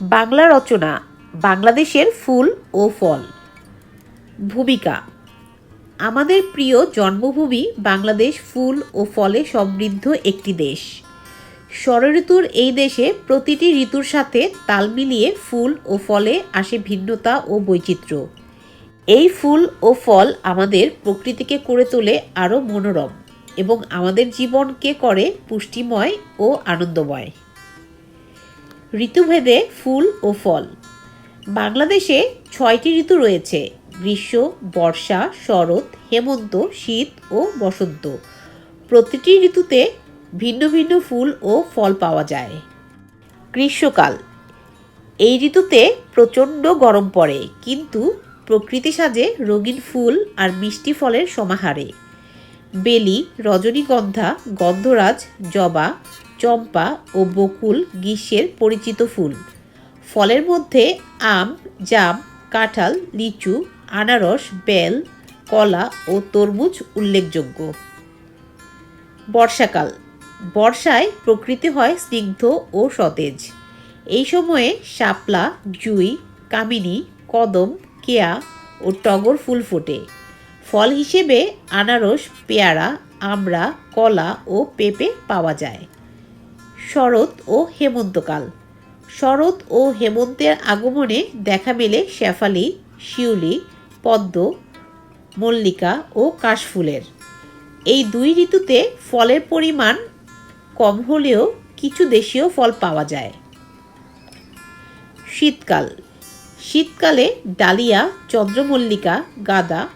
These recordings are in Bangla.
বাংলা রচনা, বাংলাদেশের ফুল ও ফল। ভূমিকা, আমাদের প্রিয় জন্মভূমি বাংলাদেশ ফুল ও ফলে সমৃদ্ধ একটি দেশ। ষড়ঋতুর এই দেশে প্রতিটি ঋতুর সাথে তাল মিলিয়ে ফুল ও ফলে আসে ভিন্নতা ও বৈচিত্র্য। এই ফুল ও ফল আমাদের প্রকৃতিকে করে তোলে আরও মনোরম এবং আমাদের জীবনকে করে পুষ্টিময় ও আনন্দময়। ঋতুভেদে ফুল ও ফল। বাংলাদেশে ছয়টি ঋতু রয়েছে, গ্রীষ্ম, বর্ষা, শরৎ, হেমন্ত, শীত ও বসন্ত। প্রতিটি ঋতুতে ভিন্ন ভিন্ন ফুল ও ফল পাওয়া যায়। গ্রীষ্মকাল। এই ঋতুতে প্রচণ্ড গরম পড়ে, কিন্তু প্রকৃতি সাজে রঙিন ফুল আর মিষ্টি ফলের সমাহারে। বেলি, রজনীগন্ধা, গন্ধরাজ, জবা চম্পা ও বকুল গ্রীষ্মের পরিচিত ফুল। ফলের মধ্যে আম, জাম, কাঁঠাল, লিচু, আনারস, বেল, কলা ও তরমুজ উল্লেখযোগ্য। বর্ষাকাল। বর্ষায় প্রকৃতি হয় স্নিগ্ধ ও সতেজ। এই সময়ে শাপলা, জুই, কামিনী, কদম, কেয়া ও টগর ফুল ফোটে। ফল হিসেবে আনারস, পেয়ারা, আমড়া, কলা ও পেঁপে পাওয়া যায়। শরৎ ও হেমন্তকাল। শরৎ ও হেমন্তের আগমনে দেখা মেলে শেফালি শিউলি, পদ্ম, মল্লিকা ও কাশফুলের। এই দুই ঋতুতে ফলের পরিমাণ কম হলেও কিছু দেশীয় ফল পাওয়া যায়। শীতকাল। শীতকালে ডালিয়া, চন্দ্রমল্লিকা, গাঁদা,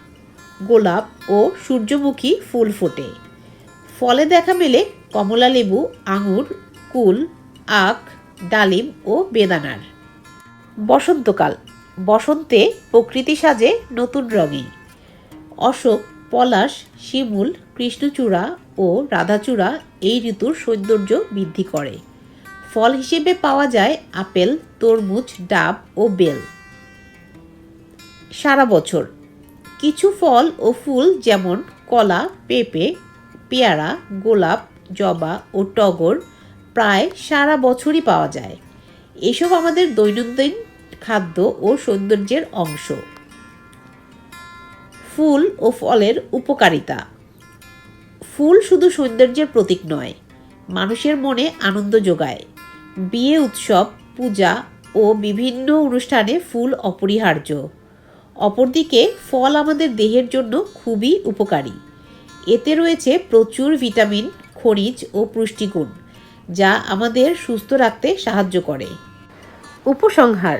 গোলাপ ও সূর্যমুখী ফুল ফোটে। ফলে দেখা মেলে কমলা লেবু আঙুর কুল, আখ, ডালিম ও বেদানার। বসন্তকাল। বসন্তে প্রকৃতি সাজে নতুন রঙে। অশোক, পলাশ, শিমুল, কৃষ্ণচূড়া ও রাধাচূড়া এই ঋতুর সৌন্দর্য বৃদ্ধি করে। ফল হিসেবে পাওয়া যায় আপেল, তরমুজ, ডাব ও বেল। সারা বছর। কিছু ফল ও ফুল যেমন কলা, পেঁপে, পেয়ারা, গোলাপ, জবা ও টগর প্রায় সারা বছরই পাওয়া যায়। এসব আমাদের দৈনন্দিন খাদ্য ও সৌন্দর্যের অংশ। ফুল ও ফলের উপকারিতা। ফুল শুধু সৌন্দর্যের প্রতীক নয়, মানুষের মনে আনন্দ যোগায়। বিয়ে, উৎসব, পূজা ও বিভিন্ন অনুষ্ঠানে ফুল অপরিহার্য। অপরদিকে, ফল আমাদের দেহের জন্য খুবই উপকারী। এতে রয়েছে প্রচুর ভিটামিন, খনিজ ও পুষ্টিগুণ। যা আমাদের সুস্থ রাখতে সাহায্য করে। উপসংহার,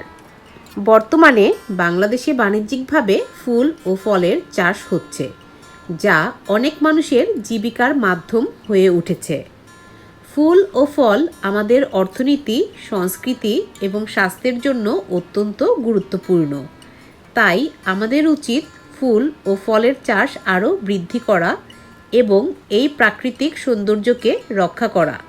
বর্তমানে বাংলাদেশে বাণিজ্যিকভাবে ফুল ও ফলের চাষ হচ্ছে, যা অনেক মানুষের জীবিকার মাধ্যম হয়ে উঠেছে। ফুল ও ফল আমাদের অর্থনীতি, সংস্কৃতি এবং স্বাস্থ্যের জন্য অত্যন্ত গুরুত্বপূর্ণ। তাই আমাদের উচিত ফুল ও ফলের চাষ আরও বৃদ্ধি করা এবং এই প্রাকৃতিক সৌন্দর্যকে রক্ষা করা।